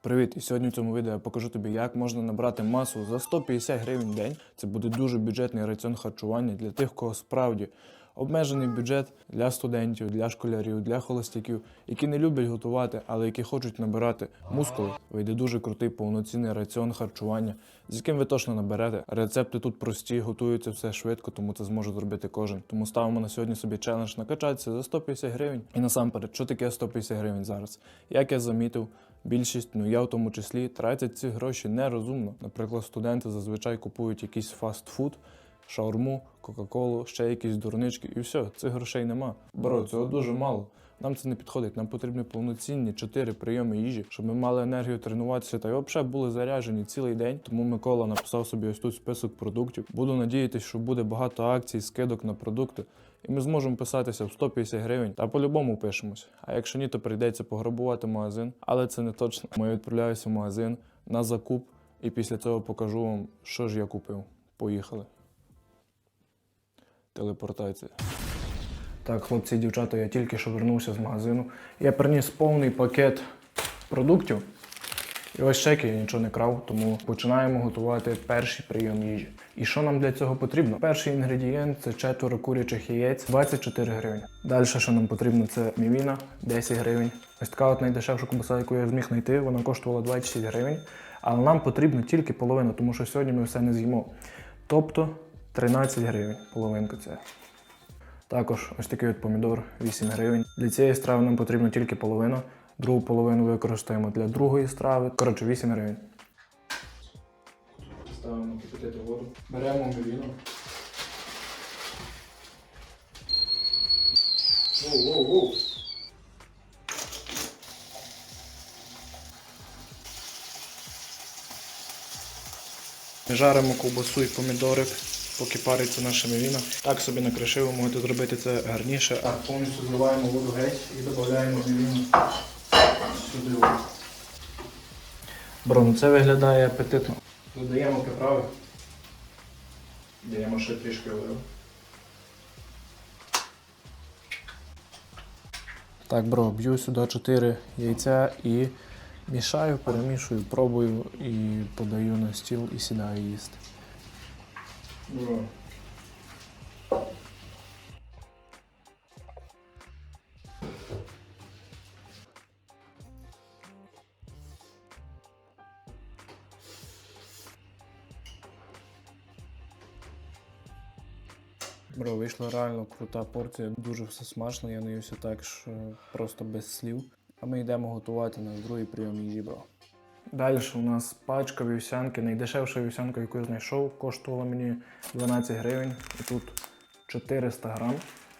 Привіт! І сьогодні в цьому відео я покажу тобі, як можна набрати масу за 150 гривень в день. Це буде дуже бюджетний раціон харчування для тих, кого справді обмежений бюджет для студентів, для школярів, для холостяків, які не люблять готувати, але які хочуть набирати мускули. Вийде дуже крутий повноцінний раціон харчування, з яким ви точно наберете. Рецепти тут прості, готуються все швидко, тому це зможе зробити кожен. Тому ставимо на сьогодні собі челендж накачатися за 150 гривень. І насамперед, що таке 150 гривень зараз? Як я замітив, більшість, ну я в тому числі, тратять ці гроші нерозумно. Наприклад, студенти зазвичай купують якийсь фастфуд, шаурму, кока-колу, ще якісь дурнички, і все, цих грошей нема. Бро, цього дуже мало. Нам це не підходить. Нам потрібні повноцінні чотири прийоми їжі, щоб ми мали енергію тренуватися та й взагалі були заряджені цілий день. Тому Микола написав собі ось тут список продуктів. Буду надіятися, що буде багато акцій, скидок на продукти. І ми зможемо писатися в 150 гривень та по-любому пишемось. А якщо ні, то прийдеться пограбувати магазин. Але це не точно. Ми відправляюся в магазин на закуп, і після цього покажу вам, що ж я купив. Поїхали. Телепортація. Так, хлопці і дівчата, я тільки що вернувся з магазину. Я приніс повний пакет продуктів. І ось чеки, я нічого не крав, тому починаємо готувати перший прийом їжі. І що нам для цього потрібно? Перший інгредієнт це четверо курячих яєць, 24 гривень. Далі, що нам потрібно, це мівіна, 10 гривень. Ось така от найдешевша ковбаса, яку я зміг знайти, вона коштувала 26 гривень. Але нам потрібно тільки половина, тому що сьогодні ми все не з'їмо. Тобто 13 гривень, половинка це. Також ось такий от помідор 8 гривень. Для цієї страви нам потрібно тільки половина. Другу половину використаємо для другої страви. Коротше, 8 гривень. Ставимо кипятити воду. Беремо мівіну. Воу, воу, воу. Жаримо ковбасу і помідорик, поки париться наша мівіна. Так собі накришив, ви можете зробити це гарніше. Так, повністю зливаємо воду геть і додаємо мівіну сюди. Бро, ну це виглядає апетитно. Додаємо приправи. Даємо ще трішки оливи. Так, бро, б'ю сюди 4 яйця і мішаю, перемішую, пробую і подаю на стіл і сідаю їсти. Бро. Бро, вийшла реально крута порція, дуже все смачно, я наївся так, що просто без слів. А ми йдемо готувати на другий прийом їжі, бро. Далі у нас пачка вівсянки. Найдешевша вівсянка, яку я знайшов, коштувала мені 12 гривень. І тут 400 грам.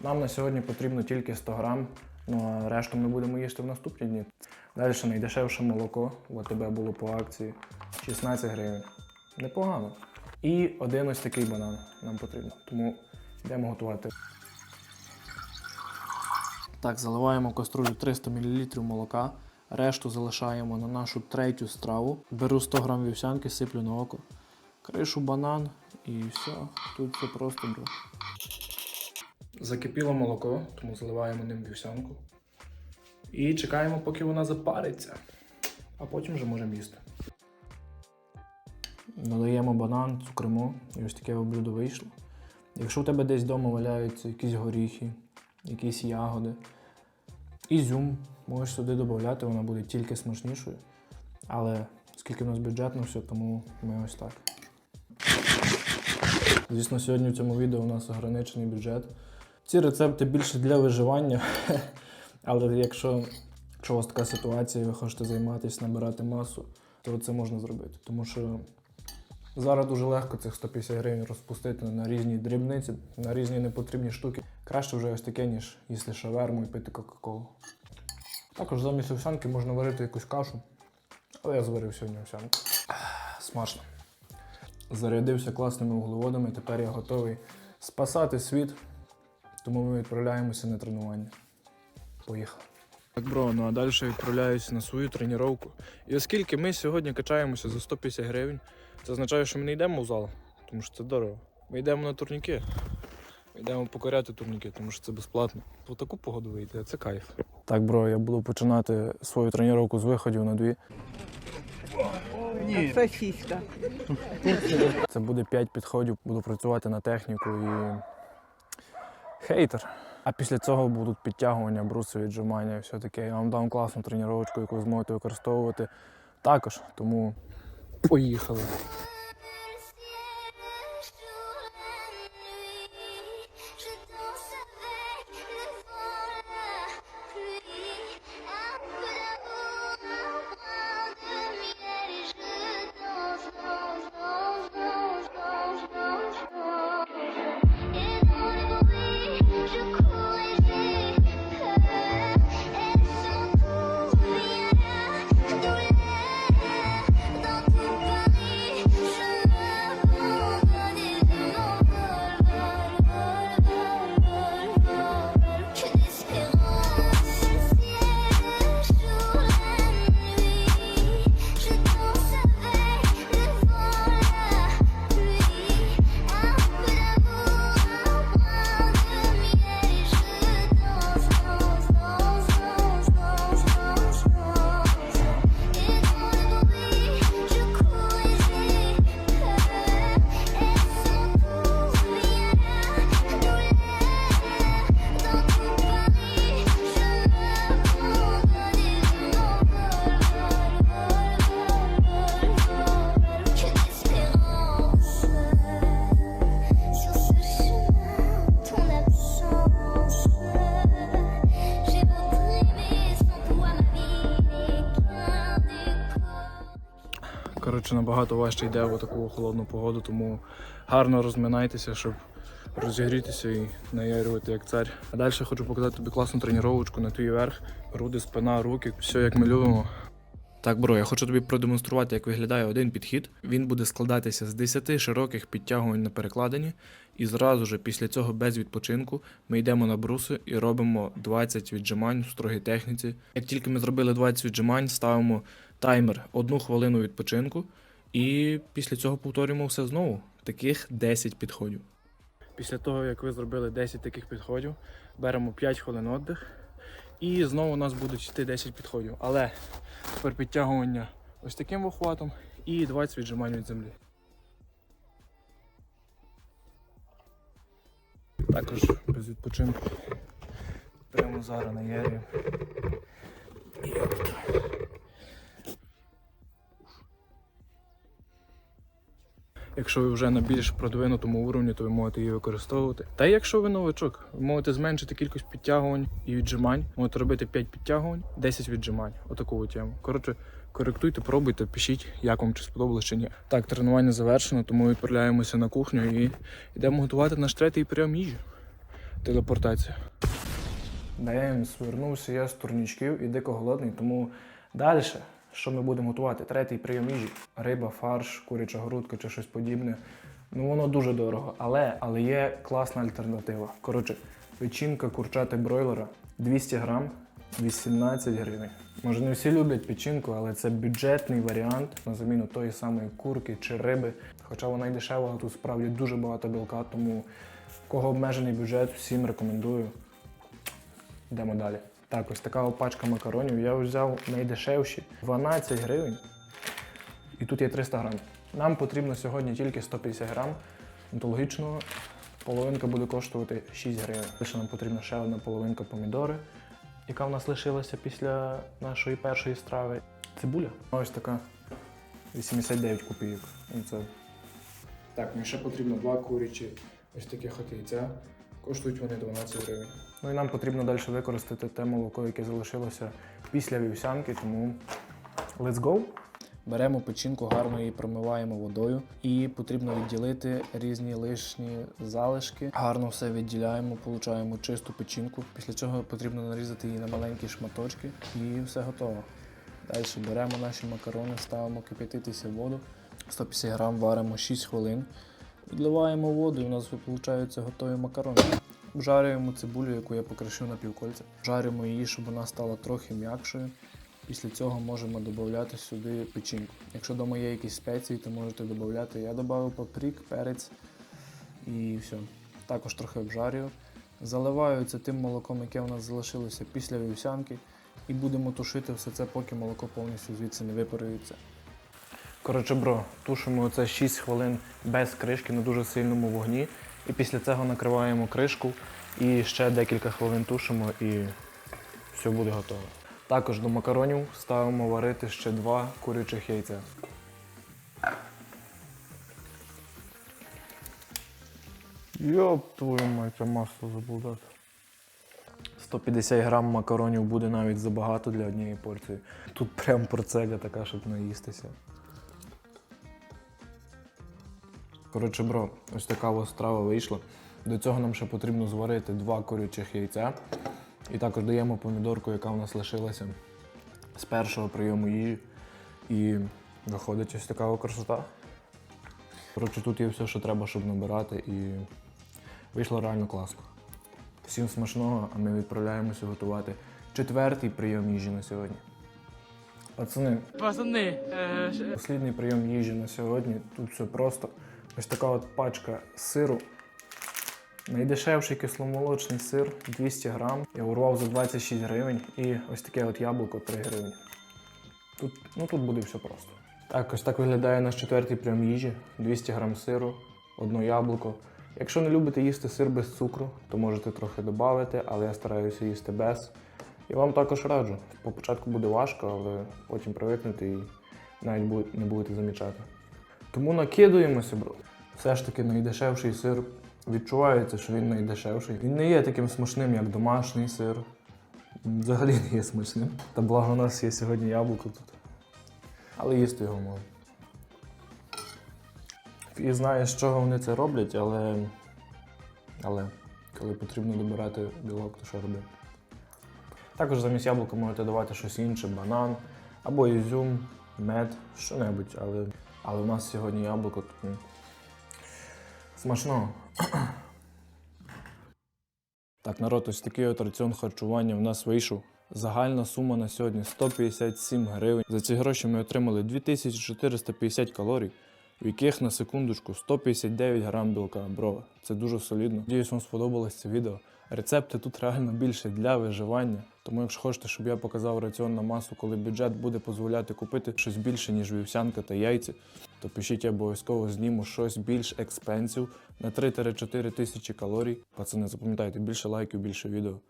Нам на сьогодні потрібно тільки 100 грам, ну а решту ми будемо їсти в наступні дні. Далі найдешевше молоко, в АТБ було по акції 16 гривень. Непогано. І один ось такий банан нам потрібно. Тому йдемо готувати. Так, заливаємо каструлю 300 мл молока. Решту залишаємо на нашу третю страву. Беру 100 г вівсянки, сиплю на око. Кришу банан і все. Тут все просто бро. Закипіло молоко, тому заливаємо ним вівсянку. І чекаємо, поки вона запариться. А потім вже можемо їсти. Додаємо банан, цукримо, і ось таке блюдо вийшло. Якщо у тебе десь вдома валяються якісь горіхи, якісь ягоди, ізюм, можеш сюди додати, вона буде тільки смачнішою. Але оскільки в нас бюджетно все, тому ми ось так. Звісно, сьогодні в цьому відео у нас ограничений бюджет. Ці рецепти більше для виживання. Але якщо, якщо у вас така ситуація і ви хочете займатися, набирати масу, то це можна зробити. Тому що Зараз дуже легко цих 150 гривень розпустити на різні дрібниці, на різні непотрібні штуки. Краще вже ось таке, ніж їсти шаверму і пити Кока-Колу. Також замість овсянки можна варити якусь кашу. Але я зварив сьогодні овсянку. Смачно. Зарядився класними вуглеводами, тепер я готовий спасати світ. Тому ми відправляємося на тренування. Поїхали. Так, бро, ну а далі я відправляюся на свою тренування. І оскільки ми сьогодні качаємося за 150 гривень, це означає, що ми не йдемо в зал, тому що це дорого. Ми йдемо на турніки. Ми йдемо покоряти турніки, тому що це безплатно. По таку погоду вийти, це кайф. Так, бро, я буду починати свою тренування з виходів на дві. Ні. Сосиска. Це буде 5 підходів, буду працювати на техніку і хейтер. А після цього будуть підтягування, бруси, віджимання і все таке. Я вам дам класну тренувачку, яку ви зможете використовувати також. Тому поїхали. Набагато важче йде в таку холодну погоду, тому гарно розминайтеся, щоб розігрітися і наярювати як цар. А далі хочу показати тобі класну тренування на твій верх, груди, спина, руки, все як ми любимо. Так, бро, я хочу тобі продемонструвати, як виглядає один підхід. Він буде складатися з 10 широких підтягувань на перекладині, і зразу ж після цього без відпочинку ми йдемо на бруси і робимо 20 віджимань в строгій техніці. Як тільки ми зробили 20 віджимань, ставимо таймер одну хвилину відпочинку, і після цього повторюємо все знову. Таких 10 підходів. Після того, як ви зробили 10 таких підходів, беремо 5 хвилин віддих. І знову у нас будуть йти 10 підходів. Але тепер підтягування ось таким вихватом і 20 віджимань від землі. Також без відпочинку. Прямо зараз на єрі. Якщо ви вже на більш продвинутому уровні, то ви можете її використовувати. Та якщо ви новачок, ви можете зменшити кількість підтягувань і віджимань. Можете робити 5 підтягувань, 10 віджимань. Отаку от тему. Коротше, коректуйте, пробуйте, пишіть, як вам чи сподобалось чи ні. Так, тренування завершено, тому відправляємося на кухню і йдемо готувати наш третій прийом їжі. Телепортація. Дем, свернувся я з турнічків і дико голодний, тому далі. Що ми будемо готувати? Третій прийом їжі. Риба, фарш, куряча грудка чи щось подібне. Ну воно дуже дорого, але, але є класна альтернатива. Коротше, печінка курчати бройлера 200 грам, 18 гривень. Може не всі люблять печінку, але це бюджетний варіант на заміну тої самої курки чи риби. Хоча вона й дешева, але тут справді дуже багато білка, тому кого обмежений бюджет, всім рекомендую. Йдемо далі. Так, ось така пачка макаронів. Я взяв найдешевші 12 гривень. І тут є 300 грам. Нам потрібно сьогодні тільки 150 грам. То логічно, половинка буде коштувати 6 гривень. Далі нам потрібна ще одна половинка помідори, яка в нас лишилася після нашої першої страви. Цибуля. Ось така 89 копійок. Це. Так, мені ще потрібно два курячі ось таких от яйця. Коштують вони 12 гривень. Ну і нам потрібно далі використати те молоко, яке залишилося після вівсянки, тому let's go! Беремо печінку, гарно її промиваємо водою і потрібно відділити різні лишні залишки. Гарно все відділяємо, получаємо чисту печінку. Після цього потрібно нарізати її на маленькі шматочки і все готово. Далі беремо наші макарони, ставимо кип'ятитися в воду. 150 грам варимо 6 хвилин. Відливаємо воду і у нас виходить готові макарони. Обжарюємо цибулю, яку я покришив на півкольця. Жаримо її, щоб вона стала трохи м'якшою. Після цього можемо додати сюди печінку. Якщо вдома є якісь спеції, то можете додати. Я додав паприк, перець і все. Також трохи обжарюю. Заливаю це тим молоком, яке у нас залишилося після вівсянки. І будемо тушити все це, поки молоко повністю звідси не випарується. Коротше, бро, тушимо оце 6 хвилин без кришки на дуже сильному вогні. І після цього накриваємо кришку і ще декілька хвилин тушимо і все буде готово. Також до макаронів ставимо варити ще два курячих яйця. Йоп, твою мать, це масло забув дати. 150 грам макаронів буде навіть забагато для однієї порції. Тут прям порцеля така, щоб наїстися. Коротше, бро, ось така ось страва вийшла. До цього нам ще потрібно зварити два курячих яйця. І також даємо помідорку, яка в нас лишилася з першого прийому їжі. І виходить ось така красота. Коротше, тут є все, що треба, щоб набирати, і вийшло реально класно. Всім смачного, а ми відправляємося готувати четвертий прийом їжі на сьогодні. Пацани, Пацани, е, Послідний прийом їжі на сьогодні. Тут все просто. Ось така от пачка сиру. Найдешевший кисломолочний сир 200 грам. Я урвав за 26 гривень. І ось таке от яблуко 3 гривні. Тут, ну, тут буде все просто. Так, ось так виглядає наш четвертий прийом їжі. 200 грам сиру, одно яблуко. Якщо не любите їсти сир без цукру, то можете трохи додати, але я стараюся їсти без. І вам також раджу. По початку буде важко, але потім привикнете і навіть не будете замічати. Тому накидуємося, бро. Все ж таки найдешевший сир. Відчувається, що він найдешевший. Він не є таким смачним, як домашній сир. Взагалі не є смачним. Та благо у нас є сьогодні яблуко тут. Але їсти його можна. І знаю, з чого вони це роблять, але. Але коли потрібно добирати білок, то що робити? Також замість яблука можете давати щось інше, банан або ізюм, мед, що-небудь, але, але у нас сьогодні яблуко, тому смачного. Так, народ, ось такий от раціон харчування в нас вийшов. Загальна сума на сьогодні 157 гривень. За ці гроші ми отримали 2450 калорій, в яких на секундочку 159 грам білка. Бро, це дуже солідно. Надіюсь, вам сподобалось це відео. Рецепти тут реально більше для виживання. Тому, якщо хочете, щоб я показав раціон на масу, коли бюджет буде дозволяти купити щось більше, ніж вівсянка та яйця, то пишіть я обов'язково зніму щось більш експенсів на 3-4 тисячі калорій. Пацани, запам'ятайте, більше лайків, більше відео.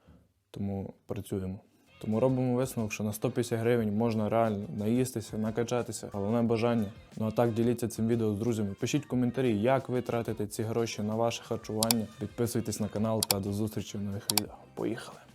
Тому працюємо. Тому робимо висновок, що на 150 гривень можна реально наїстися, накачатися, головне бажання. Ну а так діліться цим відео з друзями. Пишіть коментарі, як ви тратите ці гроші на ваше харчування. Підписуйтесь на канал та до зустрічі в нових відео. Поїхали!